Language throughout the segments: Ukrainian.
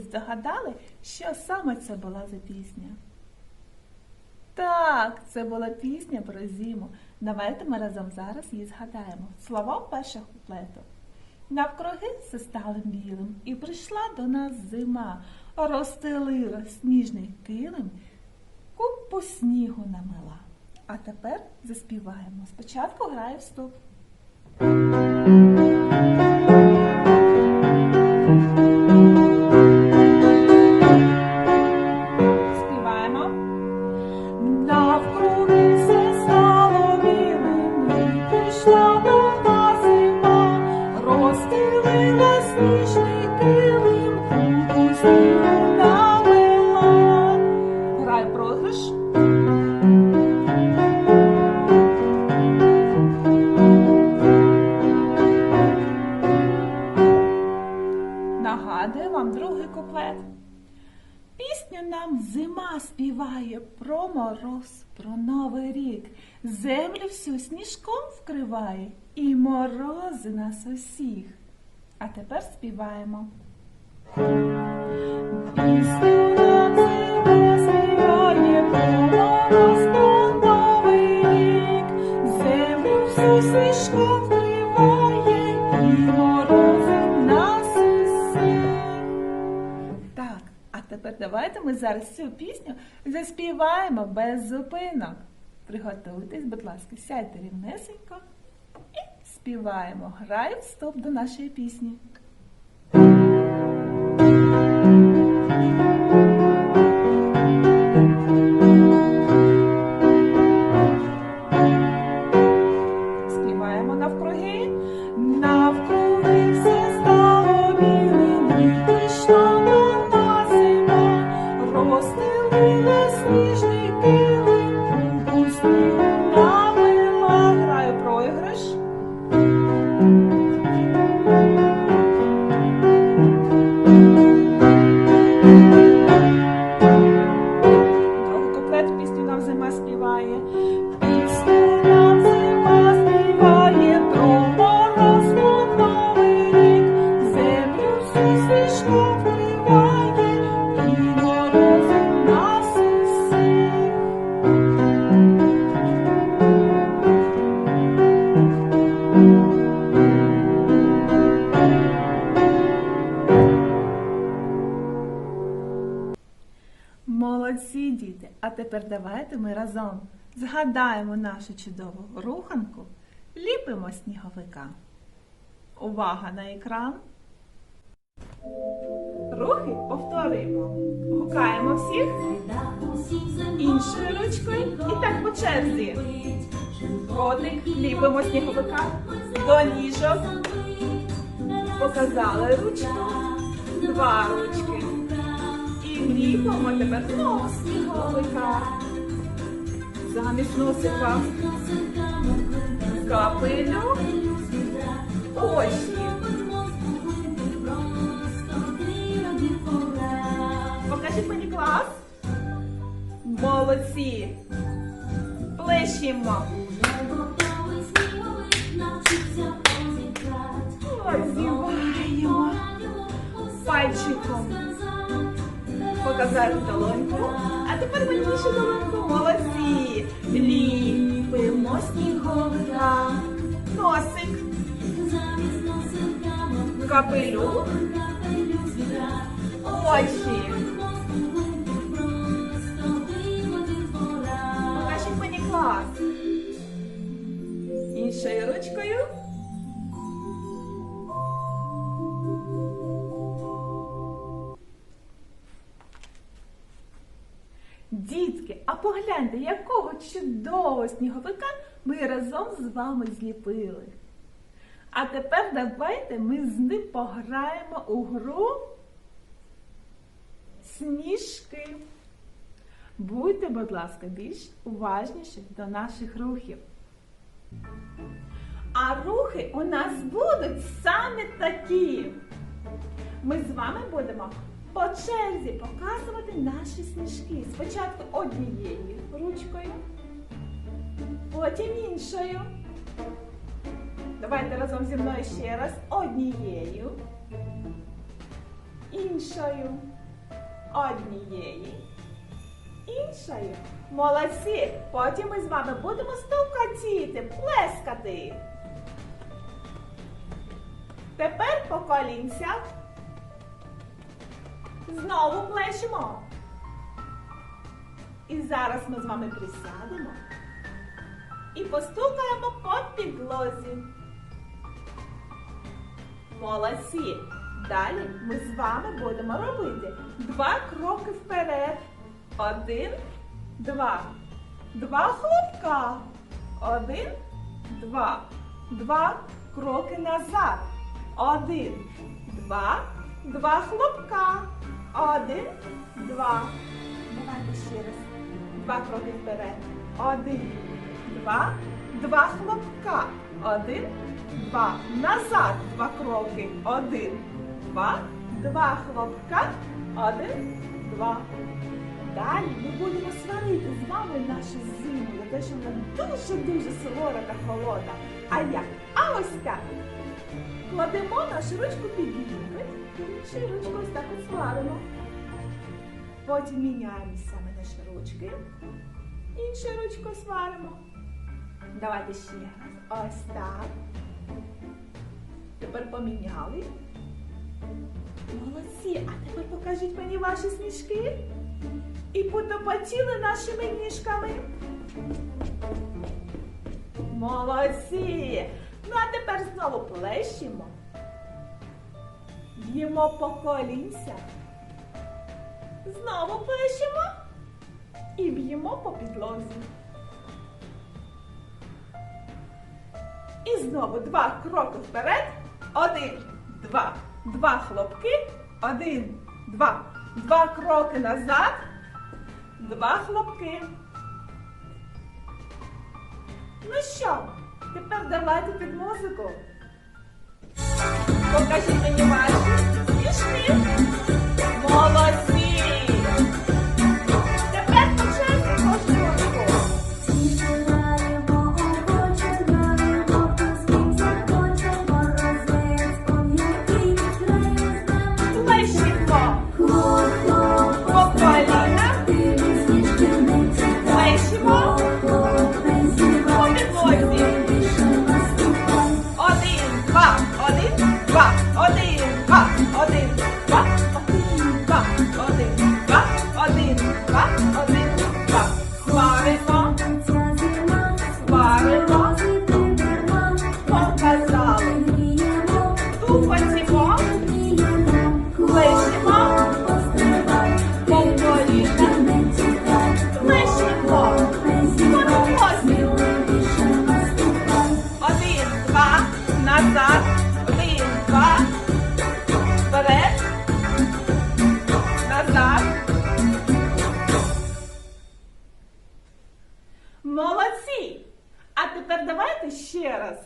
здогадали, що саме це була за пісня? Так, це була пісня про зиму. Давайте ми разом зараз її згадаємо. Слова першого куплету. Навкруги все стало білим, і прийшла до нас зима, розстелила сніжний килим, купу снігу намила. А тепер заспіваємо. Спочатку грає вступ. Навкруги все Нам зима співає про мороз, про новий рік. Землю всю сніжком вкриває і морози нас усіх. А тепер співаємо. Давайте ми зараз цю пісню заспіваємо без зупинок. Приготуйтесь, будь ласка, сядьте рівнесенько і співаємо. Граю вступ до нашої пісні. Молодці! А тепер давайте ми разом згадаємо нашу чудову руханку, ліпимо сніговика. Увага на екран. Рухи повторюємо. Гукаємо всіх іншою ручкою і так по черзі. Котик, ліпимо сніговика до ніжок. Показали ручку. Два ручки. Ліпимо тепер знову сніговика. Замість носика капелюх, очі. Покажіть мені клас. Молодці. Плещемо. Розіваємо пальчиком. Показали долоньку. А тепер ще долоньку. Молодці. Ліпимо сніговика. Носик. Капелюх. Очі. Погляньте, якого чудового сніговика ми разом з вами зліпили. А тепер давайте ми з ним пограємо у гру сніжки. Будьте, будь ласка, більш уважніші до наших рухів. А рухи у нас будуть саме такі. Ми з вами будемо по черзі показувати наші сніжки. Спочатку однією ручкою, потім іншою. Давайте разом зі мною ще раз. Однією, іншою. Однієї. Іншої. Молодці. Потім ми з вами будемо стукатіти, плескати. Тепер по колінцях. Знову плещемо. І зараз ми з вами присядемо і постукаємо по підлозі. Молодці! Далі ми з вами будемо робити два кроки вперед. Один, два. Два хлопка. Один, два. Два кроки назад. Один, два. Два хлопка. Один, два. Давайте ще раз. Два кроки вперед. Один, два. Два хлопка. Один, два. Назад два кроки. Один, два. Два хлопка. Один, два. Далі ми будемо сварити з вами нашу зиму за те, що вона дуже-дуже сувора та холодна. А як? А ось так. Кладемо нашу ручку під іншу ручку ось так от складемо. Потім міняємо місцями наші ручки. Іншу ручку сваримо. Давайте ще раз. Ось так. Тепер поміняли. Молодці, а тепер покажіть мені ваші сніжки. І потопотіли нашими ніжками. Молодці! Ну а тепер знову плещемо. Б'ємо по колінцях. Знову плещемо і б'ємо по підлозі. І знову два кроки вперед. Один, два, два хлопки. Один, два, два кроки назад. Два хлопки. Ну що, тепер давайте під музику. Покажіть мені ваші смішки. Молодці! Давайте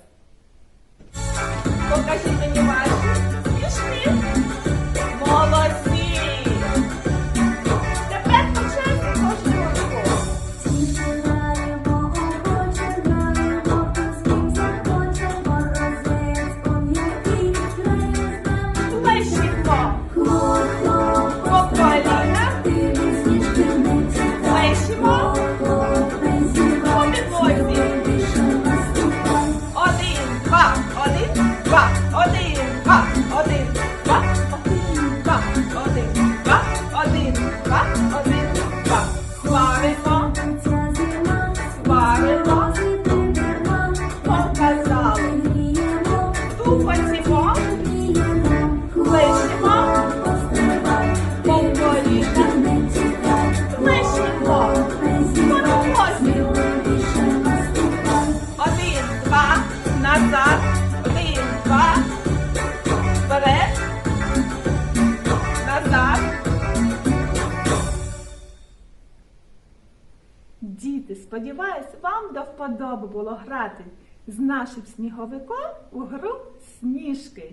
Діти, сподіваюсь, вам до вподоби було грати з нашим сніговиком у гру сніжки.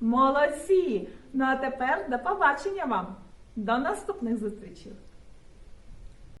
Молодці! Ну а тепер до побачення вам. До наступних зустрічей!